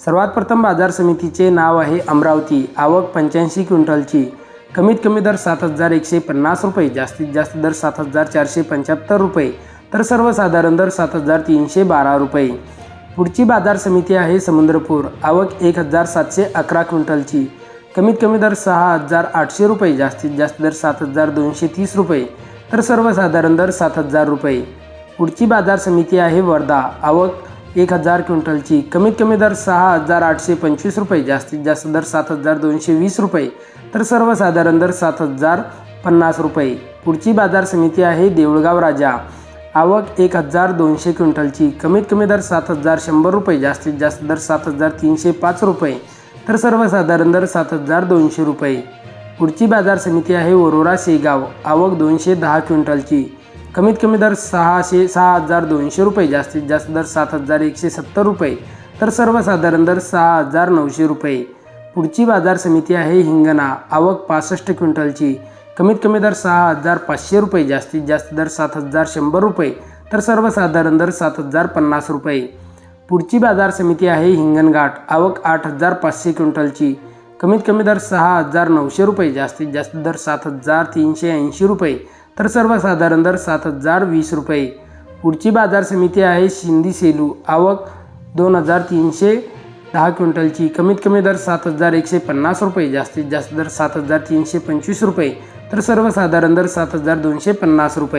सर्वात प्रथम बाजार समितीचे नाव आहे अमरावती. आवक पंच्याऐंशी क्विंटलची. कमीत कमी दर सात हजार एकशे पन्नास रुपये जास्तीत जास्त दर सात हजार चारशे पंच्याहत्तर रुपये तर सर्वसाधारण दर सात हजार तीनशे बारा रुपये. पुढची बाजार समिती आहे समुद्रपूर. आवक एक हजार सातशे अकरा क्विंटलची. कमीत कमी दर सहा हजार आठशे रुपये जास्तीत जास्त दर सात हजार दोनशे तीस रुपये तर सर्वसाधारण दर सात हजार रुपये. पुढची बाजार समिती आहे वर्धा. आवक एक हजार क्विंटलची कमीत कमी दर सहा हजार आठशे पंचवीस रुपये जास्तीत जास्त दर सात हजार दोनशे वीस रुपये तर सर्वसाधारण दर सात हजार पन्नास रुपये. पुढची बाजार समिती आहे देऊळगाव राजा. आवक एक हजार दोनशे क्विंटलची कमीत कमी दर सात हजार शंभर रुपये जास्तीत जास्त दर सात हजार तीनशे पाच रुपये तर सर्वसाधारण दर सात हजार दोनशे रुपये. पुढची बाजार समिती आहे वरोरा शेगाव. आवक दोनशे दहा क्विंटलची कमीत कमी दर सहाशे सहा हजार दोनशे रुपये जास्तीत जास्त दर सात हजार एकशे सत्तर रुपये तर सर्वसाधारण दर सहा हजार नऊशे रुपये. पुढची बाजार समिती आहे हिंगणा. आवक पासष्ट क्विंटलची. कमीत कमी दर सहा हजार पाचशे रुपये जास्तीत जास्त दर सात हजार शंभर रुपये तर सर्वसाधारण दर सात हजार पन्नास रुपये. पुढची बाजार समिती आहे हिंगणघाट आवक आठ हजार पाचशे क्विंटलची. कमीत कमी दर सहा हजार नऊशे रुपये जास्तीत जास्त दर सात हजार तीनशे ऐंशी रुपये तर सर्वसाधारण दर सात हजार वीस रुपये. पुढची बाजार समिती आहे शिंदी सेलू. आवक दोन हजार तीनशे दहा क्विंटलची. कमीत कमी दर सात हजार एकशे पन्नास रुपये. जास्तीत जास्त दर सात हजार तीनशे पंचवीस रुपये. तर सर्वसाधारण दर सात हजार दोनशे पन्नास रुपये.